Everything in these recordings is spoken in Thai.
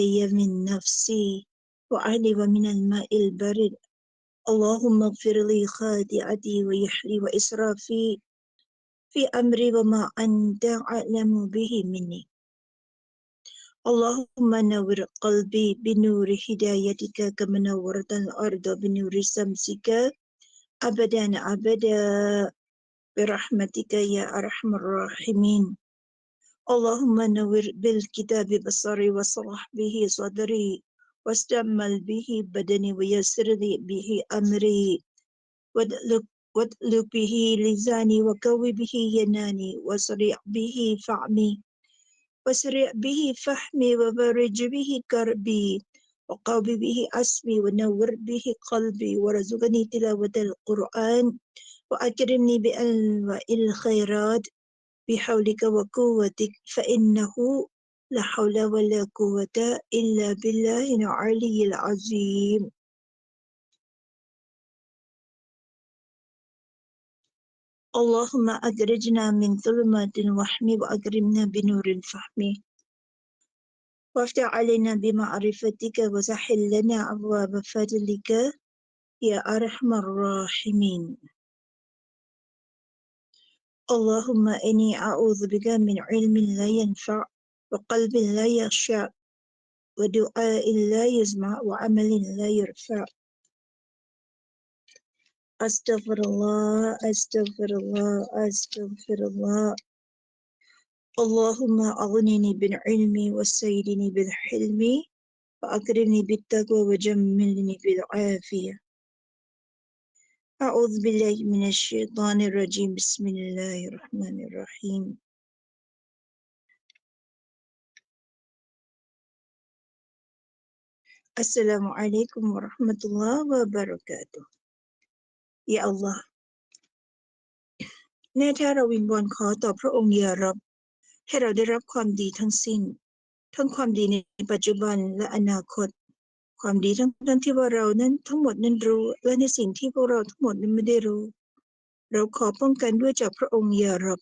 علي من نفسي وأهلي ومن الماء البرد. اللهم اغفر لي خاطئتي ويحري وإسرافي في أمري وما أنت أعلم به مني. اللهم نور قلبي بنور هدايتك كما نورت الأرض بنور شمسك أبدا أبدا برحمتك يا أرحم الراحمين. اللهم نور بالكتاب بصري وصلح به صدري واستعمل به بدني ويسر لي به أمري. وادلك به لساني وكوي به يناني وسرع به فعمي وسرع به فحمي وبرج به كربي. وقوي به أسمي ونور به قلبي. ورزقني تلاوة القرآن وأكرمني بأنواع الخيرات. بحولك وقوتك فإنه لا حول ولا قوة إلا بالله العلي العظيم. اللهم أخرجنا من ظلمات الوهم وأكرمنا بنور الفهم. وافتح علينا بمعرفتك وسهل لنا أبواب فضلك يا أرحم الراحمين. اللهم إني أعوذ بك من علم لا ينفع وقلب لا يخشع ودعاء لا يسمع وعمل لا يرفع. أستغفر الله أستغفر الله أستغفر الله. اللهم أغنني بالعلم وسيدني بالحلم وأكرمني بالتقوى وجملني بالعافية. أعوذ بالله من الشيطان الرجيم بسم الله الرحمن الرحيم السلام عليكم ورحمة الله وبركاته ยาอัลลอฮ์แน่แท้เราวิงวอนขอต่อพระองค์ยารับ ให้เราได้รับความดีทั้งสิ้น ทั้งความดีในปัจจุบันและอนาคต ความดีทั้งนั้นที่ว่าเรานั้นทั้งหมดนั้นรู้ และในสิ่งที่พวกเราทั้งหมดนั้นไม่ได้รู้ เราขอป้องกันด้วยจากพระองค์ยารับ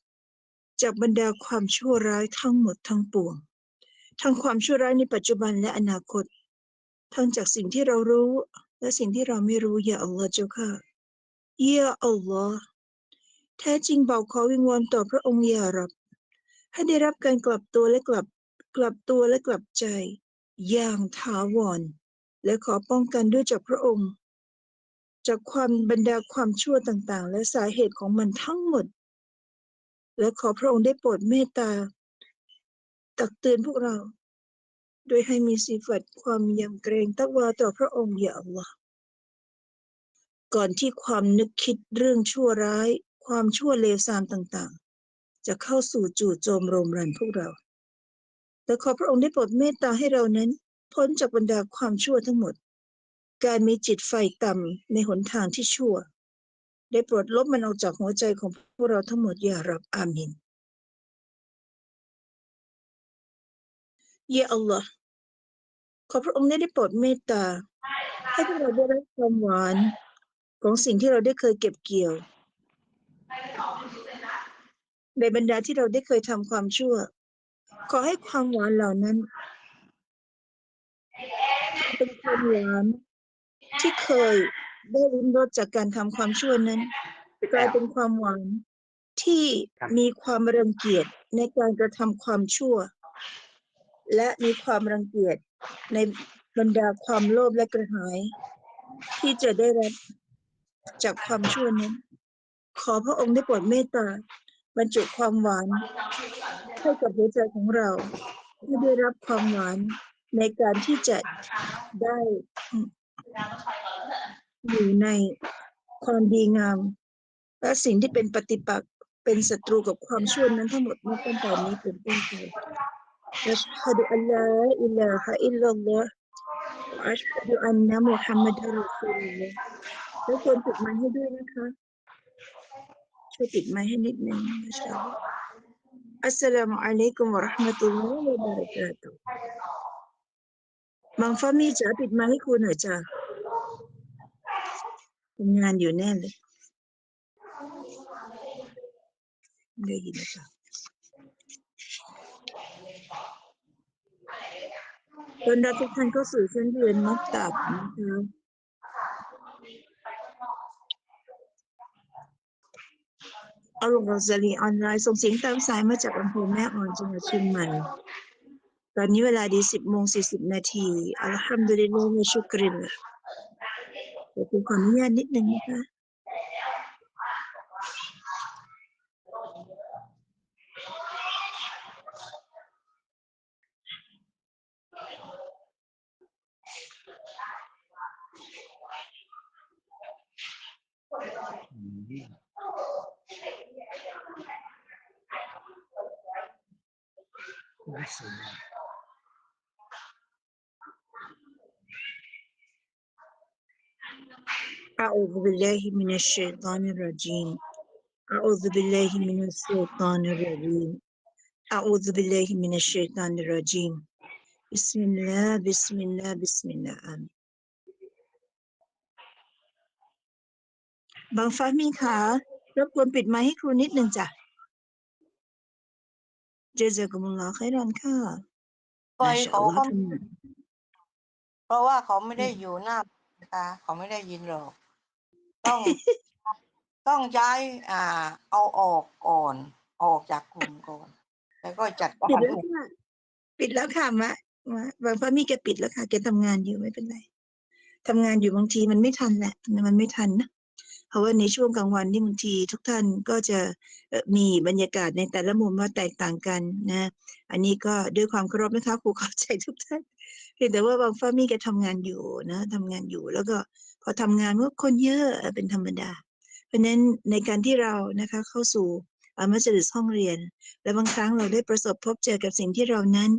จากบรรดาความชั่วร้ายทั้งหมดทั้งปวง ทั้งความชั่วร้ายในปัจจุบันและอนาคต ทั้งจากสิ่งที่เรารู้ และสิ่งที่เราไม่รู้ยาอัลลอฮ์เจ้าค่ะเยาอัลลอฮ์แท้จริงเบาขอวิงวอนต่อพระองค์ยารับให้ได้รับการกลับตัวและกลับกลับตัวและกลับใจ อย่างถาวร และขอป้องกันด้วยจากพระองค์ จากความบรรดาความชั่วต่างๆ และสาเหตุของมันทั้งหมด และขอพระองค์ได้โปรดเมตตา ตักเตือนพวกเรา โดยให้มีสีฟัดความยำเกรงตักวาต่อพระองค์อย่าอัลลอฮ์ก่อนที่ความนึกคิดเรื่องชั่วร้าย ความชั่วเลวทรามต่างๆ จะเข้าสู่จู่โจมโรมรันพวกเราแต่ขอพระองค์ได้โปรดเมตตาให้เรานั้น พ้นจากบรรดาความชั่วทั้งหมด การมีจิตไฟต่ำในหนทางที่ชั่ว ได้โปรดลบมันออกจากหัวใจของพวกเราทั้งหมดอย่ารับอามินเยอัลลอฮ์ขอพระองค์ได้โปรดเมตตา ให้พวกเราได้รับความหวานของสิ่งที่เราได้เคยเก็บเกี่ยว ในบรรดาที่เราได้เคยทำความชั่ว ขอให้ความหวานเหล่านั้น เป็นความหวานที่เคยได้ลิ้มรสจากการทำความชั่วนั้น กลายเป็นความหวานที่มีความรังเกียจในการกระทำความชั่ว และมีความรังเกียจในบรรดาความโลภและกระหาย ที่จะได้รับจากความชั่วนั้น ขอพระองค์ได้โปรดเมตตาบรรจุความหวานให้กับหัวใจของเราที่ได้รับความหวาน ในการที่จะได้อยู่ในความดีงาม และสิ่งที่เป็นปฏิปักษ์เป็นศัตรูกับความชั่วนั้นทั้งหมดนับตั้งแต่นี้เป็นต้นไปอัชฮะดุอัลลอฮ์อิลลาฮะอิลลัลลอฮ์อัชฮะดุอันนะมุฮัมมัดรอซูลุลอฮ์แล้วควรปิดไม้ให้ด้วยนะคะช่วยปิดไม้ให้นิดนึงนะคะอัสสลามุอะลัยกุมวะเราะห์มะตุลลอฮ์วะบะเราะกาตุฮ์ มังฟามีจ๋าปิดม้ให้คุณหน่อยจ้ะทำงานอยู่แน่เลยได้ยินนะคะต้อนรับทุกท่านเข้าสู่ชั้นเรียนมักตับนะคะอารุณรัซาลีออนไลน์ส่งเสียงตามสายมาจากอำเภอแม่อ่อนจังหวัดเชียงใหม่ ตอนนี้เวลาดี10โมง40นาทีอัลฮัมดุลิลลาฮ์ชุกริลลาห์เดี๋ยวผมขออนุญาตนิดนึงนะคะ أعوذ بالله من الشيطان الرجيم أعوذ بالله من الشيطان الرجيم أعوذ بالله من الشيطان الرجيم بسم الله بسم الله بسم الله آمين บางฟ้ามีขารบกวนปิดไมค์ให้ครูนิดหนึ่งจ้ะเจเจกุมุลลอฮ์ไครอนค่ะ ปล่อย มาชา เขา อัลลอฮ์ เขา ทำงาน เพราะว่าเขาไม่ได้อยู่หน้านะคะเขาไม่ได้ยินหรอก ต้องต้องย้ายอ่า เอาออกก่อนเอาออกจากกลุ่มก่อน แล้วก็จัดกาปิดรแล้วค่ะปิดแล้วค่ะมะมะบางฟ้ามีแกปิดแล้วค่ะแกทำงานอยู่ไม่เป็นไรทำงานอยู่บางทีมันไม่ทันแหละมันไม่ทันนะเพราะว่าในช่วงกลางวันนี่บางทีทุกท่านก็จะเอ่อมีบรรยากาศในแต่ละมุมว่าแตกต่างกันนะ อันนี้ก็ด้วยความเคารพนะคะครูเข้าใจทุกท่านเพียงแต่ว่าบางฟ้ามีแกทำงานอยู่นะทำงานอยู่แล้วก็ พอทำงานเมื่อคนเยอะเป็นธรรมดา เพราะฉะนั้นในการที่เรานะคะเข้าสู่อมัสยิดห้องเรียน และบางครั้งเราได้ประสบพบเจอกับสิ่งที่เรานั้น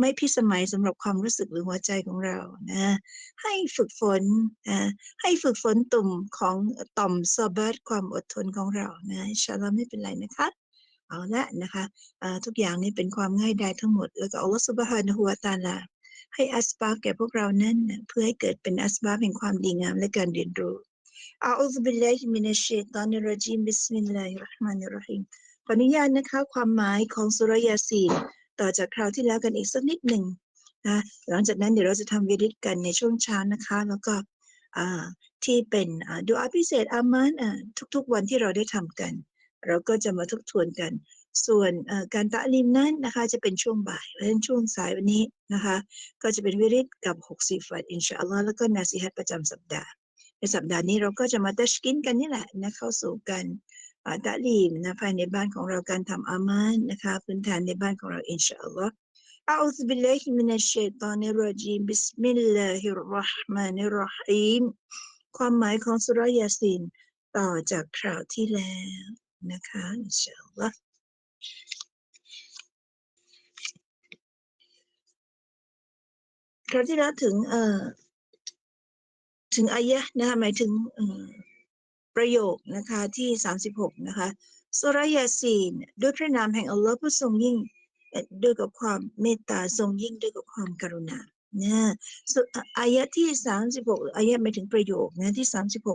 ไม่พิสมัยสำหรับความรู้สึกหรือหัวใจของเรานะให้ฝึกฝนอ่าให้ฝึกฝนตุ่มของต่อมซอบัตความอดทนของเรานะชาลลอฮ์ไม่เป็นไรนะคะเอาละนะคะอ่าทุกอย่างนี้เป็นความง่ายดายทั้งหมด แล้วก็อัลลอฮฺสุบฮานะฮูวะตาลา ให้อัสบาแก่พวกเรานั้นเพื่อให้เกิดเป็นอัสบาแห่งความดีงามและการเรียนรู้อาอุบิลลาฮิมินัชชัยฏอนิรเราะญีมบิสมิลลาฮิรเราะห์มานิรราะฮีมขออนุญาตนะคะความหมายของสุรยาซีต่อจากคราวที่แล้วกันอีกสักนิดหนึ่งนะหลังจากนั้นเดี๋ยวเราจะทำวิริตกันในช่วงเช้านะคะ แล้วก็ที่เป็นดูอาพิเศษอามานทุกๆวันที่เราได้ทำกัน เราก็จะมาทบทวนกัน ส่วนเอ่อการตะลิมนั้นนะคะจะเป็นช่วงบ่ายเพราะฉะนั้นช่วงสายวันนี้นะคะ ก็จะเป็นวิริตกับ6สิฟัดอินชาอัลลอฮ์แล้วก็นาซีฮัตประจำสัปดาห์ ในสัปดาห์นี้เราก็จะมาตัชกินกันนี่แหละนะเข้าสู่กันอ่าตะลีมนะภายในบ้านของเราการทำอามานนะคะพื้นฐานในบ้านของเราอินชาอัลลอฮ์ أعوذ بالله من الشيطان الرجيم بسم الله الرحمن الرحيم ความหมายของสุรยาซีนต่อจากคราวที่แล้วนะคะอินชาอัลลอฮ์ คราวที่แล้วถึง เอ่อ ถึงอายะนะคะหมายถึงประโยคนะคะที่สามสิบหกนะคะสุรยาซีนด้วยพระนามแห่งอัลลอฮ์ผู้ทรงยิ่งด้วยกับความเมตตาทรงยิ่งด้วยกับความกรุณานะสุอายะที่สามสิบหกอายะหมายถึงประโยคนะที่สามสิบห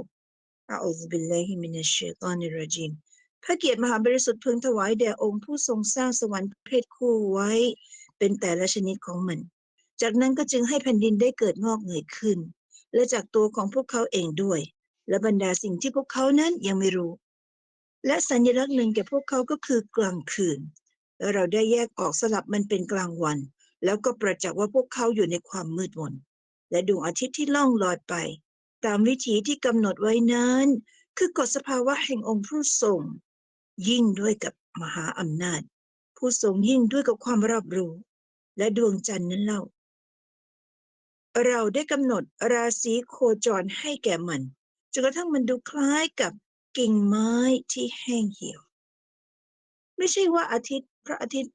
พระเกียรติมหาบริสุทธิ์พึงถวายแด่องค์ผู้ทรงสร้างสวรรค์เพศคู่ไว้ เป็นแต่ละชนิดของมัน จากนั้นก็จึงให้แผ่นดินได้เกิดงอกเงยขึ้น และจากตัวของพวกเขาเองด้วย และบรรดาสิ่งที่พวกเขานั้นยังไม่รู้ และสัญลักษณ์หนึ่งแก่พวกเขาก็คือกลางคืน และเราได้แยกออกสลับมันเป็นกลางวัน แล้วก็ประจักษ์ว่าพวกเขาอยู่ในความมืดมนและดวงอาทิตย์ที่ล่องลอยไป ตามวิถีที่กำหนดไว้นั้น คือกฎสภาวะแห่งองค์ผู้ทรง ยิ่งด้วยกับมหาอำนาจ ผู้ทรงยิ่งด้วยกับความรอบรู้ และดวงจันทร์นั้นเล่า เราได้กำหนดราศีโคจรให้แก่มันจนกระทั่งมันดูคล้ายกับกิ่งไม้ที่แห้งเหี่ยว ไม่ใช่ว่าอาทิตย์พระอาทิตย์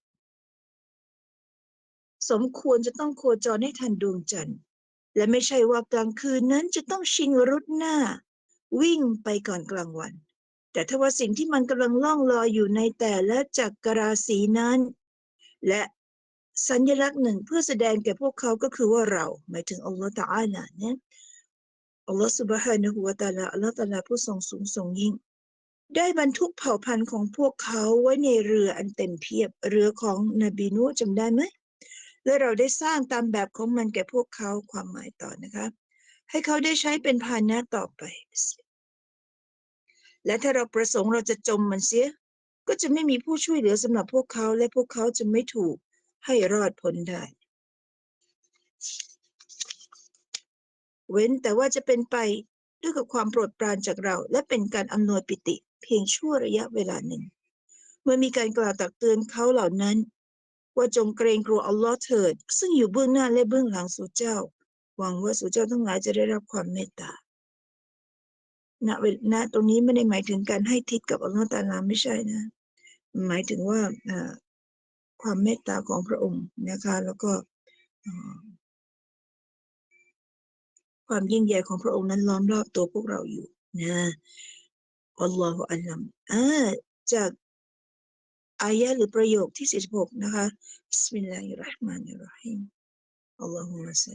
สมควรจะต้องโคจรให้ทันดวงจันทร์ และไม่ใช่ว่ากลางคืนนั้นจะต้องชิงรุดหน้า วิ่งไปก่อนกลางวัน แต่ถ้าว่าสิ่งที่มันกำลังล่องลอยอยู่ในแต่ละจักรราศีนั้น และสัญลักษณ์หนึ่งเพื่อแสดงแก่พวกเขาก็คือว่าเรา หมายถึงอัลลอฮฺตะอาลาเนี่ยอัลลอฮฺสุบฮานะฮูวะตาลาอัลลอฮฺตาลาผู้ทรงสูงทรงยิ่ง ได้บรรทุกเผ่าพันธุ์ของพวกเขาไว้ในเรืออันเต็มเพียบเรือของนบีนูห์จำได้ไหมและเราได้สร้างตามแบบของมันแก่พวกเขาความหมายต่อนะคะ ให้เขาได้ใช้เป็นพาหนะต่อไป และถ้าเราประสงค์เราจะจมมันเสีย ก็จะไม่มีผู้ช่วยเหลือสำหรับพวกเขาและพวกเขาจะไม่ถูกให้รอดพ้นได้ เว้นแต่ว่าจะเป็นไปด้วยกับความโปรดปรานจากเรา และเป็นการอำนวยปิติ เพียงชั่วระยะเวลาหนึ่ง เมื่อมีการกล่าวตักเตือนเขาเหล่านั้น ว่าจงเกรงกลัวอัลลอฮ์เถิด ซึ่งอยู่เบื้องหน้าและเบื้องหลังสู่เจ้า หวังว่าสู่เจ้าทั้งหลายจะได้รับความเมตตา ณเวลณตรงนี้ไม่ได้หมายถึงการให้ทิศกับอัลลอฮ์ตาลาไม่ใช่นะ หมายถึงว่าความเมตตาของพระองค์นะคะ แล้วก็ความยิ่งใหญ่ของพระองค์นั้นล้อมรอบตัวพวกเราอยู่นะอัลลอฮฺอัลลัมอ่าจากอายะหรือประโยคที่ 46 นะคะบิสมิลลาฮิรราะห์มานิรเราะฮีมอัลลอฮุมะซั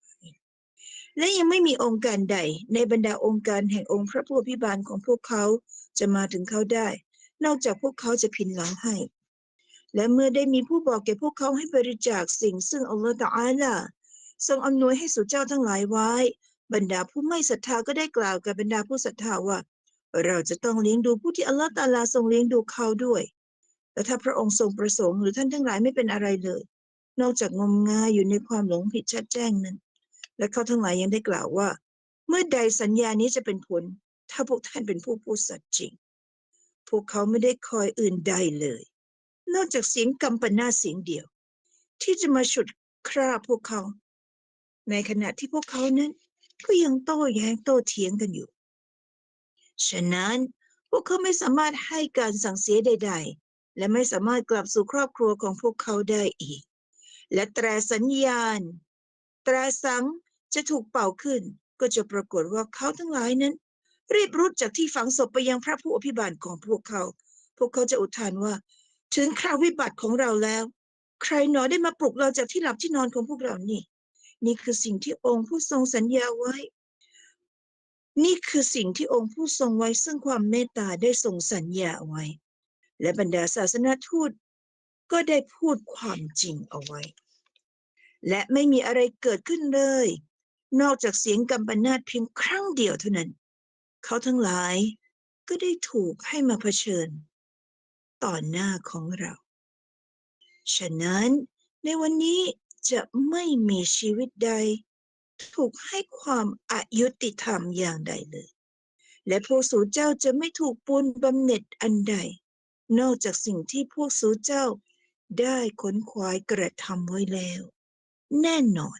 ล และยังไม่มีองค์การใด ในบรรดาองค์การแห่งองค์พระผู้อภิบาลของพวกเขาจะมาถึงเขาได้ นอกจากพวกเขาจะพินหลังให้ และเมื่อได้มีผู้บอกแก่พวกเขาให้บริจาคสิ่งซึ่งอัลลอฮฺตะอาลาทรงอำนวยให้สู่เจ้าทั้งหลายไว้ บรรดาผู้ไม่ศรัทธาก็ได้กล่าวกับบรรดาผู้ศรัทธาว่า เราจะต้องเลี้ยงดูผู้ที่อัลลอฮฺตะอาลาทรงเลี้ยงดูเขาด้วยและถ้าพระองค์ทรงประสงค์หรือท่านทั้งหลายไม่เป็นอะไรเลย นอกจากงมงายอยู่ในความหลงผิดชัดแจ้งนั้น และเขาทั้งหลายยังได้กล่าวว่า เมื่อใดสัญญานี้จะเป็นผล ถ้าพวกท่านเป็นผู้พูดสัตย์จริง พวกเขาไม่ได้คอยอื่นใดเลย นอกจากเสียงกำปนาเสียงเดียว ที่จะมาฉุดคร่าพวกเขา ในขณะที่พวกเขานั้น ก็ยังโต้แย้งโต้เถียงกันอยู่ ฉะนั้นพวกเขาไม่สามารถให้การสั่งเสียใด ๆ และไม่สามารถกลับสู่ครอบครัวของพวกเขาได้อีก และแตรสัญญาณ ตรสังจะถูกเป่าขึ้น ก็จะปรากฏว่าเขาทั้งหลายนั้นรีบรุดจากที่ฝังศพไปยังพระผู้อภิบาลของพวกเขา พวกเขาจะอุทานว่า ถึงคราววิบัติของเราแล้ว ใครหนอได้มาปลุกเราจากที่หลับที่นอนของพวกเรานี่ นี่คือสิ่งที่องค์ผู้ทรงสัญญาไว้ นี่คือสิ่งที่องค์ผู้ทรงไว้ซึ่งความเมตตาได้ทรงสัญญาไว้ และบรรดาศาสนาทูตก็ได้พูดความจริงเอาไว้ และไม่มีอะไรเกิดขึ้นเลย นอกจากเสียงกำปนาตเพียงครั้งเดียวเท่านั้น เขาทั้งหลายก็ได้ถูกให้มาเผชิญ ต่อหน้าของเรา ฉะนั้นในวันนี้จะไม่มีชีวิตใด ถูกให้ความอายุติธรรมอย่างใดเลย และพวกสูเจ้าจะไม่ถูกปูนบำเหน็จอันใด นอกจากสิ่งที่พวกสูเจ้าได้ขนขวายกระทำไว้แล้ว แน่นอน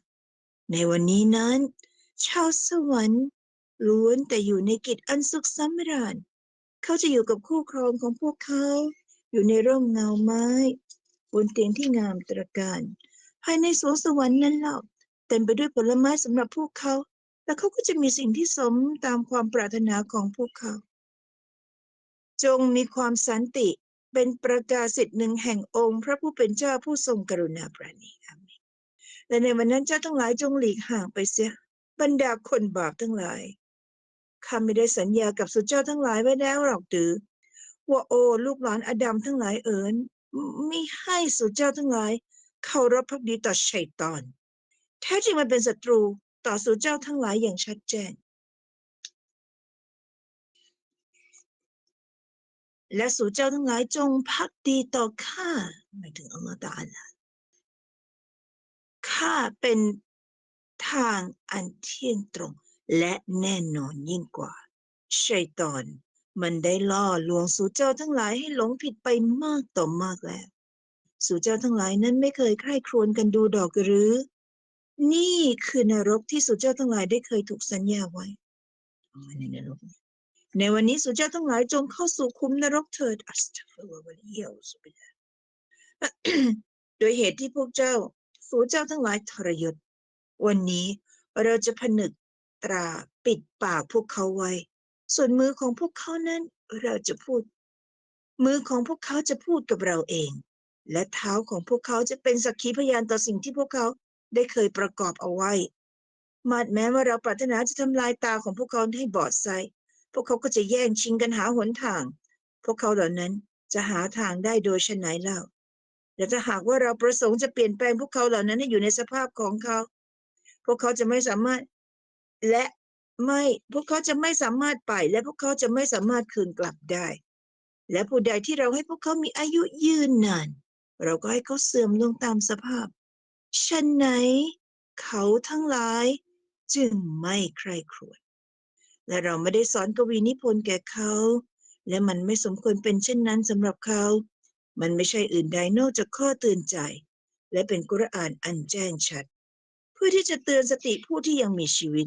ในวันนี้นั้น ชาวสวรรค์ล้วนแต่อยู่ในกิจอันสุขสำราญเขาจะอยู่กับคู่ครองของพวกเขา อยู่ในร่มเงาไม้ บนเตียงที่งามตระการ ภายในสวนสวรรค์นั้นเล่าเต็มไปด้วยผลไม้สำหรับพวกเขา และเขาก็จะมีสิ่งที่สมตามความปรารถนาของพวกเขา จงมีความสันติเป็นประกาศสิทธิ์หนึ่งแห่งองค์ พระผู้เป็นเจ้าผู้ทรงกรุณาปราณีอาม และในวันนั้นเจ้าทั้งหลายจงหลีกห่างไปเสีย บรรดาคนบาปทั้งหลายข้าไม่ได้สัญญากับสุเจ้าทั้งหลายไว้แล้วหรอกหรือว่าโอ้ลูกหลานอดัมทั้งหลายเอิญไม่ให้สุเจ้าทั้งหลายเคารพพักดีต่อชัยตอน แท้จริงมันเป็นศัตรูต่อสุเจ้าทั้งหลายอย่างชัดแจ้งและสู่เจ้าทั้งหลายจงพักดีต่อข้าหมายถึงอัลลอฮฺตะอาลา ข้าเป็นทางอันเที่ยงตรง และแน่นอนยิ่งกว่าชัยตอน มันได้ล่อลวงสู่เจ้าทั้งหลายให้หลงผิดไปมากต่อมากแล้ว สู่เจ้าทั้งหลายนั้นไม่เคยใคร่ครวญกันดูดอกหรือ นี่คือนรกที่สู่เจ้าทั้งหลายได้เคยถูกสัญญาไว้ในนรกในวันนี้สู่เจ้าทั้งหลายจงเข้าสู่คุ้มนรกเถิดอัสตัฟวะลียาซุบิลลาโดยเหตุที่พวกเจ้า สู่เจ้าทั้งหลายทรยศ วันนี้เราจะผนึกตราปิดปากพวกเขาไว้ ส่วนมือของพวกเขานั้นเราจะพูด มือของพวกเขาจะพูดกับเราเอง และเท้าของพวกเขาจะเป็นสักขีพยานต่อสิ่งที่พวกเขาได้เคยประกอบเอาไว้มาดแม้ว่าเราปรารถนาจะทำลายตาของพวกเขาให้บอดไซพวกเขาก็จะแย่งชิงกันหาหนทาง พวกเขาเหล่านั้นจะหาทางได้โดยชนไหนเล่า และถ้าหากว่าเราประสงค์จะเปลี่ยนแปลงพวกเขาเหล่านั้นให้อยู่ในสภาพของเขา พวกเขาจะไม่สามารถและไม่พวกเขาจะไม่สามารถไป และพวกเขาจะไม่สามารถคืนกลับได้ และผู้ใดที่เราให้พวกเขามีอายุยืนนาน เราก็ให้เขาเสื่อมลงตามสภาพฉะไหน เขาทั้งหลาย จึงไม่ใครครวญและเราไม่ได้สอนกวีนิพนธ์แก่เขา และมันไม่สมควรเป็นเช่นนั้นสำหรับเขา มันไม่ใช่อื่นใดนอกจากข้อเตือนใจ และเป็นกุรอานอันแจ้งชัด เพื่อที่จะเตือนสติผู้ที่ยังมีชีวิต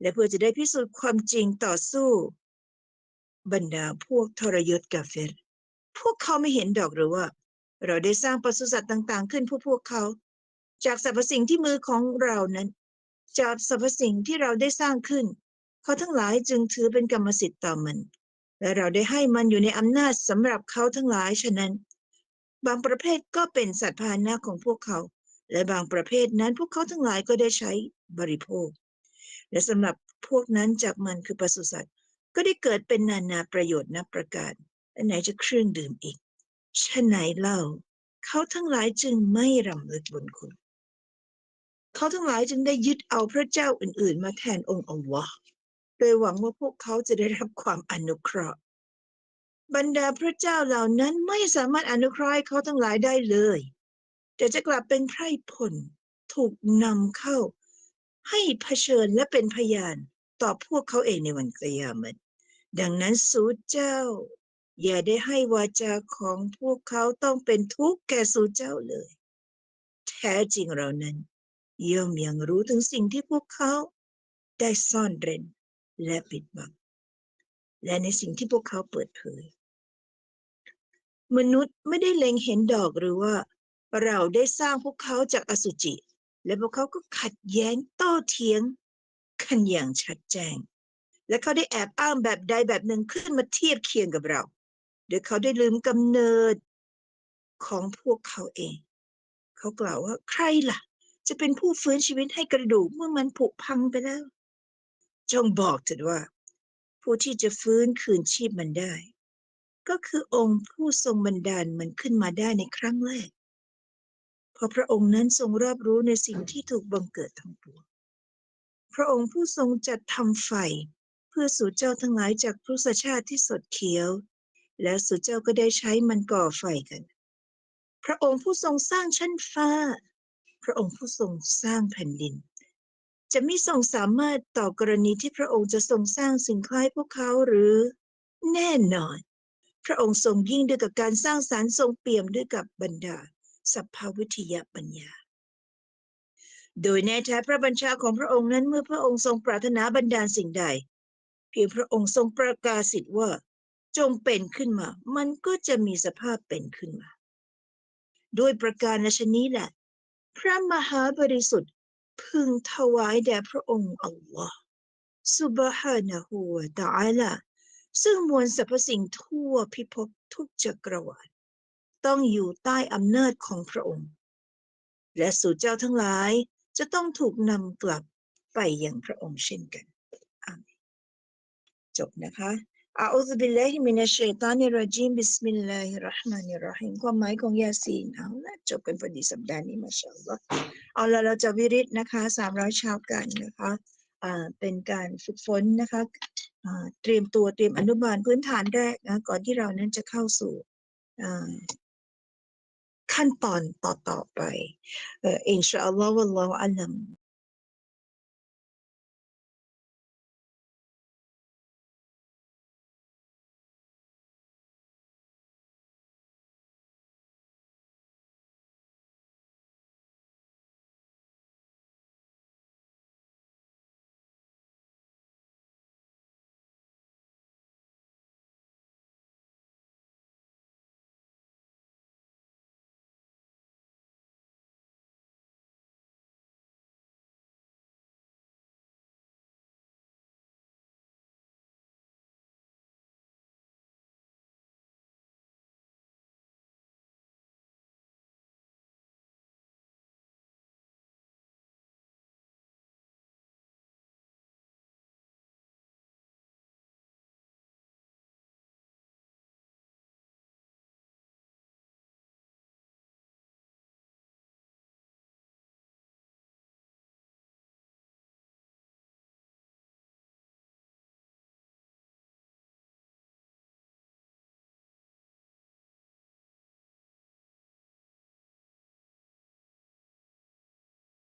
และเพื่อจะได้พิสูจน์ความจริงต่อสู้ บรรดาพวกทรยศกาเฟรพวกเขาไม่เห็นดอกหรือว่า เราได้สร้างปศุสัตว์ต่าง ๆ ขึ้นเพื่อพวกเขา จากสรรพสิ่งที่มือของเรานั้น จากสรรพสิ่งที่เราได้สร้างขึ้น เขาทั้งหลายจึงถือเป็นกรรมสิทธิ์ต่อมัน และเราได้ให้มันอยู่ในอำนาจสำหรับเขาทั้งหลายฉะนั้น บางประเภทก็เป็นสัตว์พาหนะของพวกเขา และบางประเภทนั้นพวกเขาทั้งหลายก็ได้ใช้บริโภค และสำหรับพวกนั้นจากมันคือปศุสัตว์ ก็ได้เกิดเป็นนานาประโยชน์นับประการและไหนจะเครื่องดื่มอีกฉะไหนเล่า เขาทั้งหลายจึงไม่รำลึกบุญคุณ เขาทั้งหลายจึงได้ยึดเอาพระเจ้าอื่น ๆ มาแทนองค์อัลลอฮ์โดยหวังว่าพวกเขาจะได้รับความอนุเคราะห์ บรรดาพระเจ้าเหล่านั้นไม่สามารถอนุเคราะห์เขาทั้งหลายได้เลย แต่จะกลับเป็นไพร่พลถูกนำเข้า ให้เผชิญและเป็นพยานต่อพวกเขาเองในวันกยามัตดังนั้นสูเจ้า อย่าได้ให้วาจาของพวกเขาต้องเป็นทุกข์แก่สูเจ้าเลย แท้จริงเรานั้น ย่อมยังรู้ถึงสิ่งที่พวกเขาได้ซ่อนเร้นและปิดบังและในสิ่งที่พวกเขาเปิดเผย มนุษย์ไม่ได้เล็งเห็นดอกหรือว่า เราได้สร้างพวกเขาจากอสุจิ และพวกเขาก็ขัดแย้งโต้เถียงกันอย่างชัดแจ้ง และเขาได้แอบอ้างแบบใดแบบหนึ่งขึ้นมาเทียบเคียงกับเรา โดยเขาได้ลืมกำเนิดของพวกเขาเอง เขากล่าวว่าใครล่ะ จะเป็นผู้ฟื้นชีวิตให้กระดูกเมื่อมันผุพังไปแล้ว จงบอกเถิดว่า ผู้ที่จะฟื้นคืนชีพมันได้ ก็คือองค์ผู้ทรงบันดาลมันขึ้นมาได้ในครั้งแรก เพราะพระองค์นั้นทรงรอบรู้ในสิ่งที่ถูกบังเกิดทั้งปวง พระองค์ผู้ทรงจัดทำไฟ เพื่อสู่เจ้าทั้งหลายจากพรุสชาติที่สดเขียว และสู่เจ้าก็ได้ใช้มันก่อไฟกัน พระองค์ผู้ทรงสร้างชั้นฟ้า พระองค์ผู้ทรงสร้างแผ่นดินจะไม่ทรงสามารถต่อกรณีที่พระองค์จะทรงสร้างสิ่งคล้ายพวกเขาหรือ แน่นอน ระองค์ทรงยิ่งด้วยกับการสร้างสารรค์ทรงเปี่ยมด้วยกับบรรดาสัพพวิทยาปัญญา โดยแน่แท้พระบัญชาของพระองค์นั้นเมื่อพระองค์ทรงปรารถนาบันดาสิ่งใด เพียงพระองค์ทรงประกาศสิทธิ์ว่า จงเป็นขึ้นมา มันก็จะมีสภาพเป็นขึ้นมา ด้วยประการชนี้แหละ พระมหาบริสุทธิ์พึงถวายแด่พระองค์อัลลอฮ์ซุบ ซึ่งมวลสรรพสิ่งทั่วพิภพทุกจักรวาลต้องอยู่ใต้อำนาจของพระองค์ และสู่เจ้าทั้งหลายจะต้องถูกนำกลับไปยังพระองค์เช่นกันอาเมนจบนะคะอาอุซบิลลาฮิมินัชชัยตานิรจีมบิสมิลลาฮิรราะห์มานิรราะฮีมความหมายของยาซีนเอาละจบกันพอดีสัปดาห์นี้มาชาอัลลอฮ์เอาละเราจะวิริตนะคะสามร้อยชาวกันนะคะอ่าเป็นการฝึกฝนนะคะ เตรียมตัวเตรียมอนุบาลพื้นฐานแรกนะก่อนที่เรานั้นจะเข้าสู่ขั้นตอนต่อๆไปอินชาอัลลอฮ์วัลลอฮุอัลลัม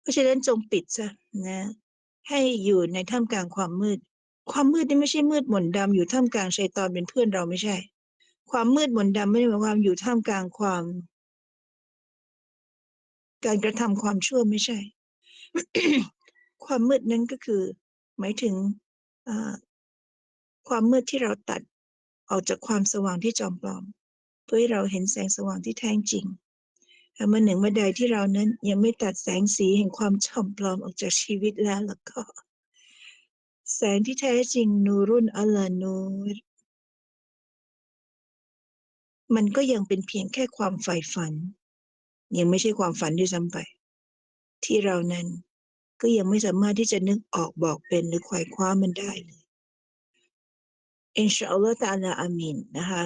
ราะฉะนั้นจงปิดซะนะ ให้อยู่ในท่ามกลางความมืด ความมืดนี่ไม่ใช่มืดหม่นดำอยู่ท่ามกลางชัยตอนเป็นเพื่อนเราไม่ใช่ ความมืดหม่นดำไม่ได้หมายความอยู่ท่ามกลางความ การกระทำความชั่วไม่ใช่ ความมืดนั้นก็คือ หมายถึงความมืดที่เราตัดออกจากความสว่างที่จอมปลอม เพื่อให้เราเห็นแสงสว่างที่แท้จริง เมื่อหนึ่งเมื่อใดที่เรานั้นยังไม่ตัดแสงสีแห่งความจอมปลอมออกจากชีวิตแล้วแล้วก็ แสงที่แท้จริงนูรุนอัลลานูรมันก็ยังเป็นเพียงแค่ความใฝ่ฝัน ยังไม่ใช่ความฝันด้วยซ้ำไป ที่เรานั้นก็ยังไม่สามารถที่จะนึกออกบอกเป็นหรือไขว่คว้ามันได้เลยอินชาอัลลอฮ์ตะอาลาอามีนนะคะ